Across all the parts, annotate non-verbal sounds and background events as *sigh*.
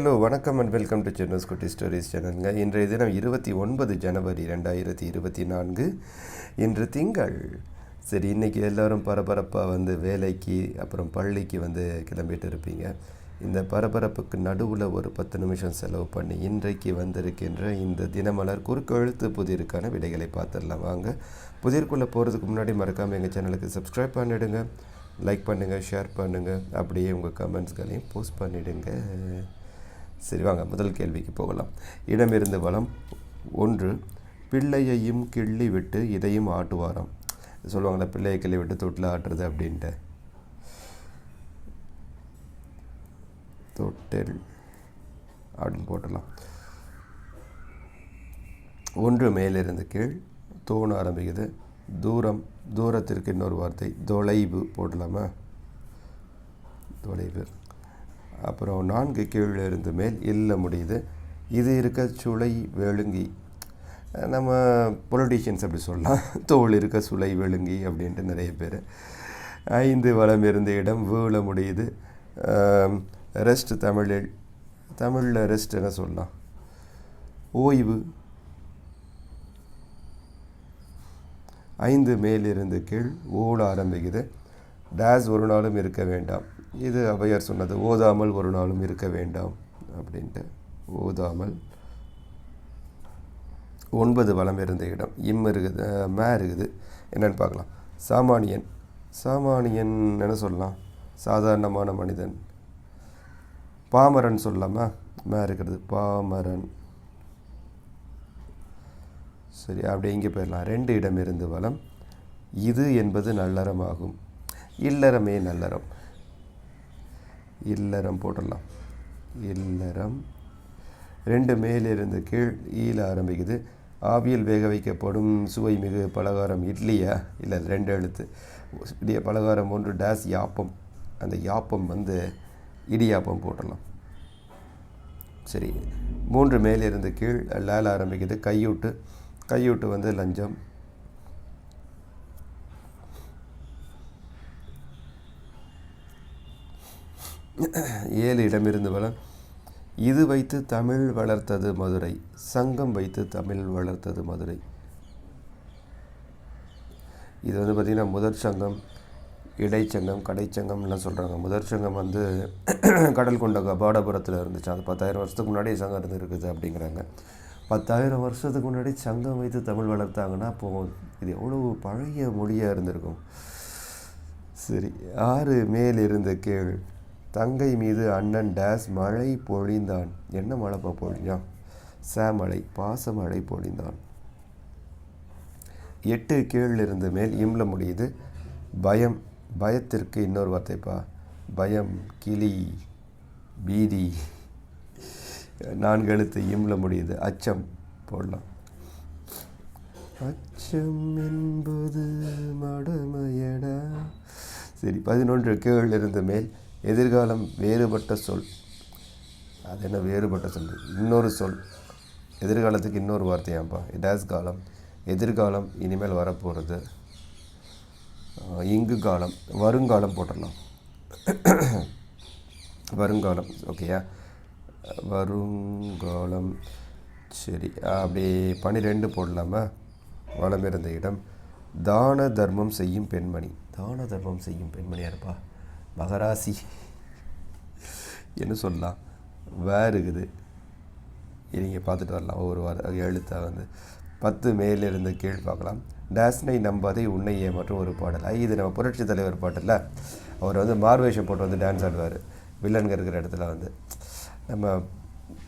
Hello வணக்கம் and welcome to சென்னஸ் குட்டி stories சேனலுங்க இன்றைய தினம் இருபத்தி ஒன்பது ஜனவரி ரெண்டாயிரத்தி இருபத்தி நான்கு. இன்று திங்கள். சரி இன்றைக்கி எல்லோரும் பரபரப்பாக வந்து வேலைக்கு அப்புறம் பள்ளிக்கு வந்து கிளம்பிட்டு இருப்பீங்க. இந்த பரபரப்புக்கு நடுவில் ஒரு பத்து நிமிஷம் செலவு பண்ணி இன்றைக்கு வந்திருக்கின்ற இந்த தினமலர் குறுக்கெழுத்து புதிருக்கான விடைகளை பார்த்துடலாம். வாங்க புதிர்க்குள்ளே போகிறதுக்கு முன்னாடி மறக்காமல் எங்கள் சேனலுக்கு சப்ஸ்கிரைப் பண்ணிவிடுங்க லைக் பண்ணுங்கள் ஷேர் பண்ணுங்கள் அப்படியே உங்கள் கமெண்ட்ஸ்களையும் போஸ்ட் பண்ணிவிடுங்க சரி வாங்க முதல் கேள்விக்கு போகலாம். இடமிருந்து வளம் ஒன்று பிள்ளையையும் கிள்ளி விட்டு இதையும் ஆட்டுவாராம். சொல்லுவாங்களே பிள்ளையை கிள்ளி விட்டு தொட்டில் ஆட்டுறது அப்படின்ட்டு. தொட்டில் அப்படின்னு போட்டலாம் ஒன்று மேலிருந்து கீழ் தோண ஆரம்பிக்குது. தூரம் தூரத்திற்கு இன்னொரு வார்த்தை தொலைவு போடலாமா தொலைவு. அப்புறம் நான்கு கீழே இருந்து மேல் இல்ல முடியுது. இது இருக்க சுளை வெளுங்கி நம்ம பொலிட்டீஷியன்ஸ் அப்படி சொல்லலாம். *laughs* தோல் இருக்க சுளை வெளுங்கி அப்படின்ட்டு நிறைய பேர். ஐந்து வளம் இருந்த இடம் வீழ முடியுது. ரெஸ்ட் தமிழில் தமிழில் ரெஸ்ட் என்ன சொல்லலாம்? ஓய்வு. ஐந்து மேலிருந்து கீழ் ஓட ஆரம்பிக்குது. டேஸ் ஒரு நாளும் இருக்க வேண்டாம். இது அவையார் சொன்னது ஓதாமல் ஒரு நாளும் இருக்க வேண்டாம் அப்படின்ட்டு. ஓதாமல். ஒன்பது வளம் இருந்த இடம். இம் இருக்குது மே இருக்குது. என்னென்னு பார்க்கலாம். சாமானியன். சாமானியன் என்ன சொல்லலாம்? சாதாரணமான மனிதன். பாமரன் சொல்லலாமா? மே இருக்கிறது. பாமரன். சரி அப்படியே இங்கே போயிடலாம். ரெண்டு இடம் இருந்து வளம். இது என்பது நல்லறமாகும். இல்லறமே நல்லறம். இல்லறம் போட்டுடலாம். இல்லறம். ரெண்டு மேலிருந்து கீழ் ஈல ஆரம்பிக்குது. ஆவியில் வேக வைக்கப்படும் சுவை மிகு பலகாரம் இட்லியா? இல்லை ரெண்டு எழுத்து. இடிய பலகாரம் ஒன்று டேஸ் யாப்பம். அந்த யாப்பம் வந்து இடியாப்பம் போட்டுடலாம். சரி. மூன்று மேலிருந்து கீழ் லேல ஆரம்பிக்குது. கையூட்டு. கையூட்டு வந்து லஞ்சம். ஏழு இடமிருந்து வளம் இது வைத்து தமிழ் வளர்த்தது மதுரை சங்கம் வைத்து தமிழ் வளர்த்தது மதுரை. இது வந்து பார்த்திங்கன்னா முதற் சங்கம் இடைச்சங்கம் கடைச்சங்கம்லாம் சொல்கிறாங்க முதற் சங்கம் வந்து *clears throat* கடல் கொண்ட கபாடபுரத்தில் இருந்துச்சு. அது பத்தாயிரம் வருஷத்துக்கு முன்னாடி சங்கம் இருந்து இருக்குது அப்படிங்கிறாங்க. பத்தாயிரம் வருஷத்துக்கு முன்னாடி சங்கம் வைத்து தமிழ் வளர்த்தாங்கன்னா அப்போது இது எவ்வளோ பழைய மொழியாக இருந்திருக்கும். சரி ஆறு மேல் இருந்த தங்கை மீது அண்ணன் டேஸ் மழை பொழிந்தான். என்ன மழைப்பா பொழியா? சேமலை பாசமழை பொழிந்தான். எட்டு கீழ் இருந்து மேல் இம்ல முடியுது. பயம் பயத்திற்கு இன்னொரு வார்த்தைப்பா. பயம் கிளி பீதி. நான்கு எழுத்து இம்ல முடியுது. அச்சம் போடலாம். அச்சம் என்பது மடமையடா. சரி பதினொன்று கீழ் இருந்து மேல் எதிர்காலம் வேறுபட்ட சொல். அது என்ன வேறுபட்ட சொல்? இன்னொரு சொல். எதிர்காலத்துக்கு இன்னொரு வார்த்தையாம்பா இடாஸ் காலம். எதிர்காலம் இனிமேல் வரப்போகிறது இங்கு காலம். வருங்காலம் போட்டுடலாம். வருங்காலம். ஓகேயா வருங்காலம். சரி. அப்படியே பன்னிரெண்டு போடலாமா? வளமிருந்த இடம். தான தர்மம் செய்யும் பெண்மணி. தான தர்மம் செய்யும் பெண்மணியாக இருப்பா மகராசி என்ன சொல்லலாம். வேறு இருக்குது. நீங்கள் பார்த்துட்டு வரலாம். ஒவ்வொரு வார எழுத்தாக வந்து. பத்து மேலிருந்து கீழ் பார்க்கலாம். டேஸ்னை நம்பாதே உன்னை ஏமாற்றும் ஒரு பாடல். ஐ இது நம்ம புரட்சி தலைவர் பாட்டில் அவர் வந்து மார்வேஷம் போட்டு வந்து டான்ஸ் ஆடுவார். வில்லனுங்க இருக்கிற இடத்துல வந்து. நம்ம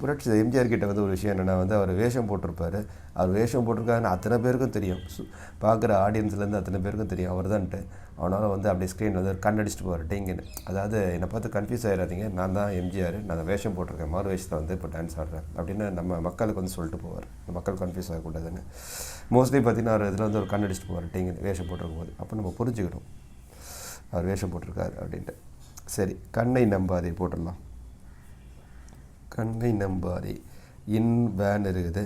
புரட்சி எம்ஜிஆர் கிட்ட வந்து ஒரு விஷயம் என்னென்னா வந்து அவர் வேஷம் போட்டிருப்பார். அவர் வேஷம் போட்டிருக்காருன்னு அத்தனை பேருக்கும் தெரியும். பார்க்குற ஆடியன்ஸ்லேருந்து அத்தனை பேருக்கும் தெரியும். அவர் தான்ட்டு அவனால் வந்து அப்படியே ஸ்க்ரீனில் வந்து கண்ணடிச்சிட்டு போவார் டேங்குன்னு. அதாவது என்னை பார்த்து கன்ஃபியூஸ் ஆகிடாதீங்க நான் தான் எம்ஜிஆர். நான் வேஷம் போட்டிருக்கேன். மாறு வேஷத்தில் வந்து இப்போ டான்ஸ் ஆடுறேன். அப்படின்னு நம்ம மக்களுக்கு வந்து சொல்லிட்டு போவார். மக்கள் கன்ஃபியூஸ் ஆகக்கூடாதுன்னு. மோஸ்ட்லி பார்த்தீங்கன்னா அவர் இதில் வந்து ஒரு கண்ணடிச்சிட்டு போவார். டேங்குன்னு. வேஷம் போட்டிருக்கும் போது. அப்போ நம்ம புரிஞ்சுக்கணும். அவர் வேஷம் போட்டிருக்காரு அப்படின்ட்டு. சரி. கண்ணை நம்பாதே போட்டுடலாம். கண்ணை நம்பாதே. இன் வேன் இருக்குது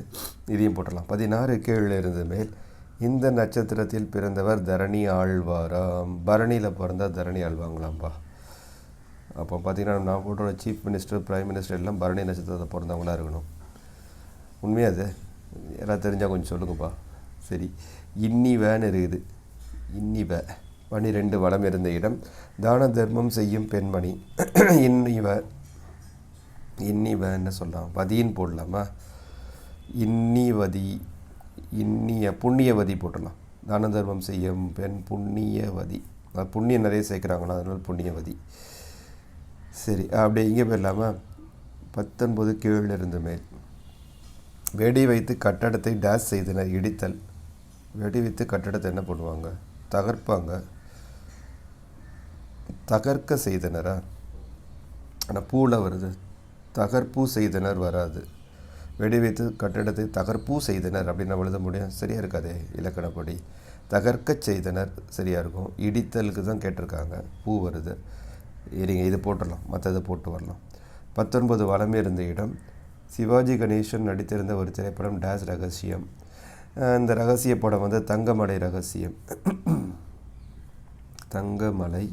இதையும் போட்டுடலாம் பதினாறு கீழே இருந்து மேல் இந்த நட்சத்திரத்தில் பிறந்தவர் தரணி ஆழ்வாராம். பரணியில் பிறந்தா தரணி ஆழ்வாங்களாம்ப்பா அப்போ பார்த்தீங்கன்னா நான் போட்டோட சீஃப் மினிஸ்டர் பிரைம் மினிஸ்டர் எல்லாம் பரணி நட்சத்திரத்தை பிறந்தவங்களா இருக்கணும். உண்மையாக அது? யாராவது தெரிஞ்சால் கொஞ்சம் சொல்லுங்கப்பா. சரி. இன்னி வேன் இருக்குது இன்னி வே. பனிரெண்டு வளம் இருந்த இடம். தான தர்மம் செய்யும் பெண்மணி. *clears throat* இன்னி வே. இன்னி என்ன சொல்லலாம் வதின்னு போடலாமா? இன்னிவதி இன்னிய புண்ணியவதி போட்டலாம் தான தர்மம் செய்யும் பெண் புண்ணியவதி. அது புண்ணியம் நிறைய சேர்க்குறாங்களா? அதனால் புண்ணியவதி. சரி அப்படியே இங்கே போயிடலாமா? பத்தொன்பது கீழ் இருந்து மேல். வெடி வைத்து கட்டடத்தை டேஸ் செய்தனர் இடித்தல். வெடி வைத்து கட்டடத்தை என்ன பண்ணுவாங்க? தகர்ப்பாங்க. தகர்க்க செய்தனரா? ஆனால் பூவில் வருது. தகர்ப்பு செய்தனர் வராது. வெடி வைத்து கட்டிடத்தை தகர்ப்பு செய்தனர் அப்படின்னு நம்ம எழுத முடியும். சரியாக இருக்காதே இலக்கணப்படி தகர்க்கச் செய்தனர் சரியாக இருக்கும். இடித்தலுக்கு தான் கேட்டிருக்காங்க. பூ வருது. இருங்க இது போட்டுடலாம். மற்றதை போட்டு வரலாம். பத்தொன்பது வளம் இருந்த இடம். சிவாஜி கணேசன் நடித்திருந்த ஒரு திரைப்படம் டேஸ் ரகசியம். இந்த ரகசிய படம் வந்து தங்கமலை ரகசியம். தங்கமலை.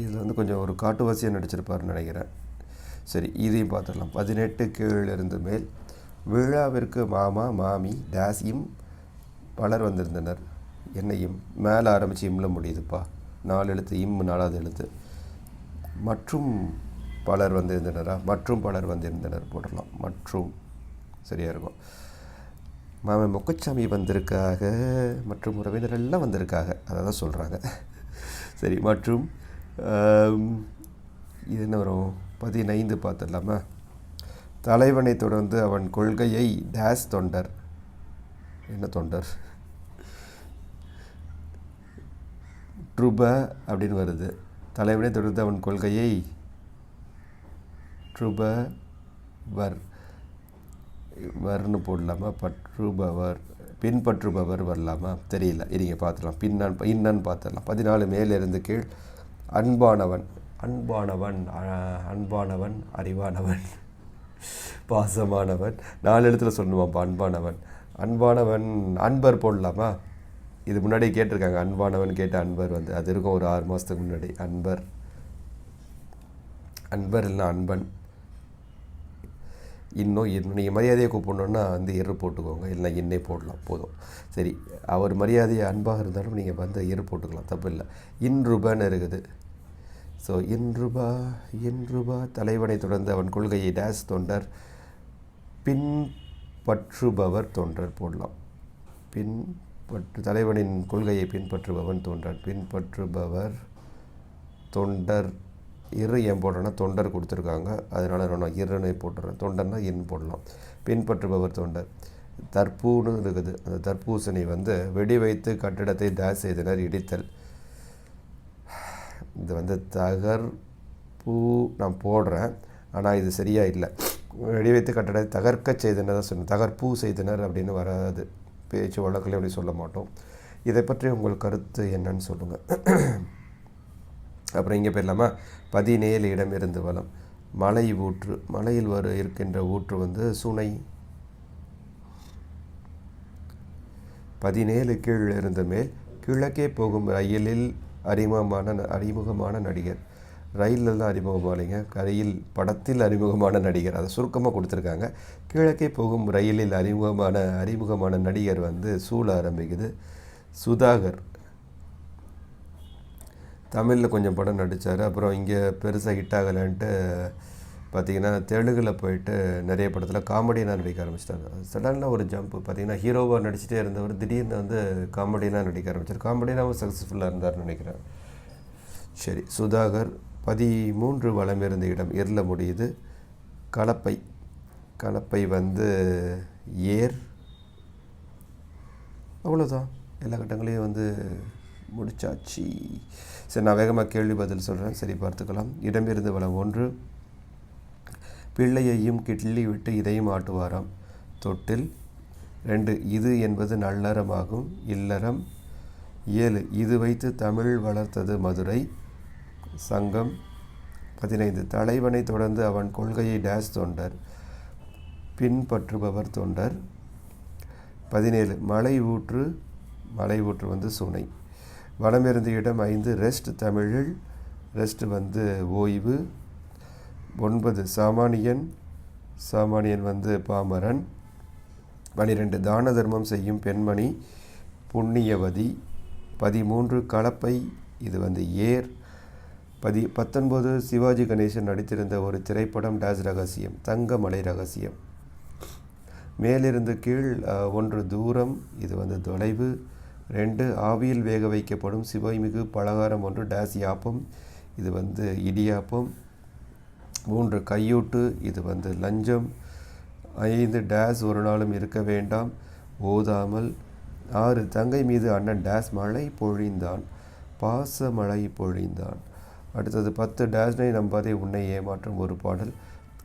இதில் வந்து கொஞ்சம் ஒரு காட்டுவாசியாக நடிச்சிருப்பாருன்னு நினைக்கிறேன். சரி இதையும் பார்த்துடலாம். பதினெட்டு கீழ் இருந்து மேல். விழாவிற்கு மாமா மாமி தாசியும் பலர் வந்திருந்தனர். என்னையும் மேலே ஆரம்பித்து இம்ல முடியுதுப்பா. நாலு எழுத்து இம் நாலாவது எழுத்து. மற்றும் பலர் வந்திருந்தனரா? மற்றும் பலர் வந்திருந்தனர். போடலாம் மற்றும். சரியாக இருக்கும். மாமன் முக்குச்சாமி வந்திருக்காக. மற்றும் உறவினர் எல்லாம் வந்திருக்காக. அதை தான் சொல்கிறாங்க சரி மற்றும் இது என்ன வரும் பதினைந்து பார்த்துடலாமா? தலைவனை தொடர்ந்து அவன் கொள்கையை டேஸ் தொண்டர். என்ன தொண்டர்? ட்ருப அப்படின்னு வருது. தலைவனை தொடர்ந்து அவன் கொள்கையை ட்ருப வர் வர்னு போடலாமா? பற்றுபவர் பின்பற்றுபவர் வரலாமா? தெரியல. இருங்க பார்த்துடலாம். பின்னான் இன்னான்னு பார்த்துடலாம். பதினாலு மேலிருந்து கீழ் அன்பானவன். அன்பானவன் அன்பானவன் அறிவானவன் பாசமானவன். நாலு இடத்துல சொல்லணுமாப்பா அன்பானவன். அன்பானவன் அன்பர் போடலாமா? இது முன்னாடி கேட்டிருக்காங்க அன்பானவன் கேட்ட அன்பர் வந்து. அது இருக்கும் ஒரு ஆறு மாதத்துக்கு முன்னாடி. அன்பர். அன்பர் இல்லை அன்பன். இன்னும் இன்னும் நீங்கள் மரியாதையை கூப்பிடணுன்னா வந்து எரு போட்டுக்கோங்க. இல்லை இன்னே போடலாம். போதும். சரி அவர் மரியாதையை அன்பாக இருந்தாலும் நீங்கள் வந்து எரு போட்டுக்கலாம். தப்பு இல்லை. இன்றுபன்னு இருக்குது. ஸோ இன்றுபா இன்றுபா தலைவனை தொடர்ந்து அவன் கொள்கையை டேஸ் தொண்டர் பின்பற்றுபவர் தொண்டர் போடலாம். பின்பற்று தலைவனின் கொள்கையை பின்பற்றுபவன் தொண்டர் பின்பற்றுபவர் தொண்டர் இரு ஏன் போடுறேன்னா தொண்டர் கொடுத்துருக்காங்க. அதனால் நான் இருன்னு போட்டுறேன். தொண்டர்னா இன் போடலாம். பின்பற்றுபவர் தொண்டர். தற்பூன்னு இருக்குது. அந்த தர்பூசணி வந்து வெடி வைத்து கட்டிடத்தை டேஸ் செய்தனர் இடித்தல். இது வந்து தகர்ப்பு நான் போடுறேன். ஆனால் இது சரியாக இல்லை. வெடி வைத்து கட்டடத்தை தகர்க்க செய்தனர் தான் சொன்னேன் தகர்ப்பூ செய்தனர் அப்படின்னு வராது. பேச்சு வழக்கில் அப்படி சொல்ல மாட்டோம். இதை பற்றி உங்கள் கருத்து என்னன்னு சொல்லுங்கள் அப்புறம் இங்கே போயிடலாமா பதினேழு இடம் இருந்து வளம் மலை ஊற்று மலையில் வர இருக்கின்ற ஊற்று வந்து சுனை. பதினேழு கீழ் இருந்த மேல் கிழக்கே போகும் ரயிலில் அறிமுகமான ந- அறிமுகமான நடிகர். ரயிலில் தான் அறிமுகமானீங்க ரயில் படத்தில் அறிமுகமான நடிகர். அதை சுருக்கமாக கொடுத்துருக்காங்க. கிழக்கே போகும் ரயிலில் அறிமுகமான அறிமுகமான நடிகர் வந்து சூழ ஆரம்பிக்குது. சுதாகர். தமிழில் கொஞ்சம் படம் நடித்தார் அப்புறம் இங்கே பெருசாக ஹிட் ஆகலைன்ட்டு பார்த்தீங்கன்னா தெலுங்கில் போயிட்டு நிறைய படத்தில் காமெடியனாக நடிக்க ஆரம்பிச்சிட்டாங்க. சடனாக ஒரு ஜம்ப் பார்த்தீங்கன்னா ஹீரோவாக நடிச்சிட்டே இருந்தவர் திடீர்னு வந்து காமெடியனாக நடிக்க ஆரம்பிச்சார். காமெடியனாகவும் சக்ஸஸ்ஃபுல்லாக இருந்தார்னு நினைக்கிறேன். சரி சுதாகர் பதிமூன்று வளம் இருந்த இடம் எரில முடியுது. கலப்பை. கலப்பை வந்து ஏர். அவ்வளோதான் எல்லா கட்டங்களையும் வந்து முடிச்சாச்சு. சரி நான் வேகமாக கேள்வி பதில் சொல்கிறேன் சரி பார்த்துக்கலாம். இடமிருந்து வளம் ஒன்று. பிள்ளையையும் கிட்லி விட்டு இதையும் ஆட்டுவாராம். தொட்டில் ரெண்டு இது என்பது நல்லறமாகும். இல்லறம் ஏழு இது வைத்து தமிழ் வளர்த்தது மதுரை. சங்கம் பதினைந்து தலைவனை தொடர்ந்து அவன் கொள்கையை டேஸ் தொண்டர் பின்பற்றுபவர் தொண்டர். பதினேழு மலை ஊற்று மலை ஊற்று வந்து சுனை. வடமிருந்து இடம் ஐந்து ரெஸ்ட் தமிழில் ரெஸ்ட் வந்து ஓய்வு. ஒன்பது. சாமானியன். சாமானியன் வந்து பாமரன். பனிரெண்டு. தான தர்மம் செய்யும் பெண்மணி. புண்ணியவதி. பதிமூன்று. கலப்பை. இது வந்து ஏர். பதி பத்தொன்பது. சிவாஜி கணேசன் நடித்திருந்த ஒரு திரைப்படம் டேஸ் ரகசியம். தங்கமலை ரகசியம். மேலிருந்து கீழ் ஒன்று தூரம். இது வந்து தொலைவு. ரெண்டு. ஆவியில் வேக வைக்கப்படும் சிவைமிகு பலகாரம் ஒன்று. டேஸ் யாப்பம். இது வந்து இடியாப்பம். மூன்று கையூட்டு இது வந்து லஞ்சம். ஐந்து டேஸ் ஒரு நாளும் இருக்க வேண்டாம். ஓதாமல் ஆறு தங்கை மீது அண்ணன் டேஸ் மழை பொழிந்தான். பாச மழை பொழிந்தான். அடுத்தது பத்து டேஸ்னை நம்பாதே உன்னை ஏமாற்றும் ஒரு பாடல்.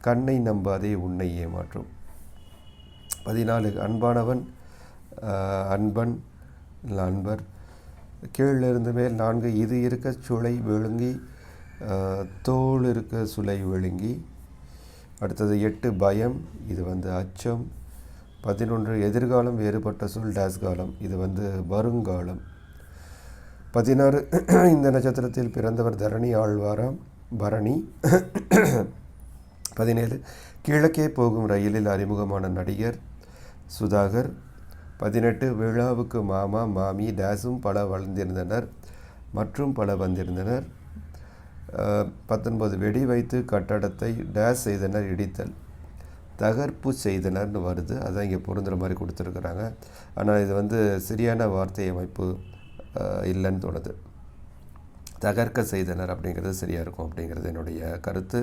கண்ணை நம்பாதே உன்னை ஏமாற்றும். பதினாலு அன்பானவன் அன்பன் இல்லை அன்பர் கீழிருந்து மேல் நான்கு இது இருக்க சுளை விழுங்கி தோல் இருக்க சுலை விழுங்கி அடுத்தது எட்டு பயம் இது வந்து அச்சம். பதினொன்று எதிர்காலம் வேறுபட்ட சொல் டேஸ் காலம் இது வந்து வருங்காலம். பதினாறு இந்த நட்சத்திரத்தில் பிறந்தவர் தரணி ஆழ்வாராம் பரணி. பதினேழு கிழக்கே போகும் ரயிலில் அறிமுகமான நடிகர் சுதாகர். பதினெட்டு விழாவுக்கு மாமா மாமி டேஸும் பல வளர்ந்திருந்தனர் மற்றும் பல வந்திருந்தனர். பத்தொன்பது வெடி வைத்து கட்டடத்தை டேஸ் செய்தனர் இடித்தல். தகர்ப்பு செய்தனர்னு வருது. அதான் இங்கே பொருந்துகிற மாதிரி கொடுத்துருக்குறாங்க. ஆனால் இது வந்து சரியான வார்த்தை அமைப்பு இல்லைன்னு தோணுது. தகர்க்க செய்தனர் அப்படிங்கிறது சரியாக இருக்கும் அப்படிங்கிறது என்னுடைய கருத்து.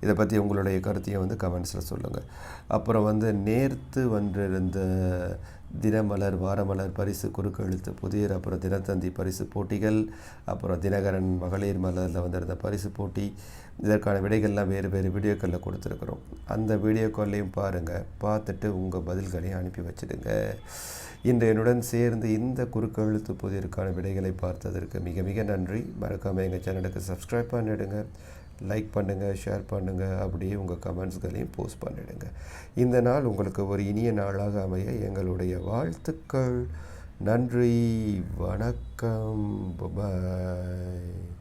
இதை பற்றி உங்களுடைய கருத்தையும் வந்து கமெண்ட்ஸில் சொல்லுங்கள் அப்புறம் வந்து நேர்த்து வந்திருந்த தினமலர் வாரமலர் பரிசு குறுக்கெழுத்து புதியர் அப்புறம் தினத்தந்தி பரிசு போட்டிகள் அப்புறம் தினகரன் மகளிர் மலரில் வந்திருந்த பரிசு போட்டி இதற்கான விடைகள்லாம் வேறு வேறு வீடியோக்களில் கொடுத்துருக்குறோம். அந்த வீடியோக்கள்லையும் பாருங்கள் பார்த்துட்டு உங்கள் பதில்களையும் அனுப்பி வச்சிடுங்க. இன்று என்னுடன் சேர்ந்து இந்த குறுக்கெழுத்து புதியருக்கான விடைகளை பார்த்ததற்கு மிக மிக நன்றி. மறக்காமல் எங்கள் சேனலுக்கு சப்ஸ்கிரைப் பண்ணிவிடுங்க லைக் பண்ணுங்கள் ஷேர் பண்ணுங்கள் அப்படியே உங்கள் கமெண்ட்ஸ்களையும் போஸ்ட் பண்ணிவிடுங்க இந்த நாள் உங்களுக்கு ஒரு இனிய நாளாக அமைய எங்களுடைய வாழ்த்துக்கள். நன்றி வணக்கம் பாய்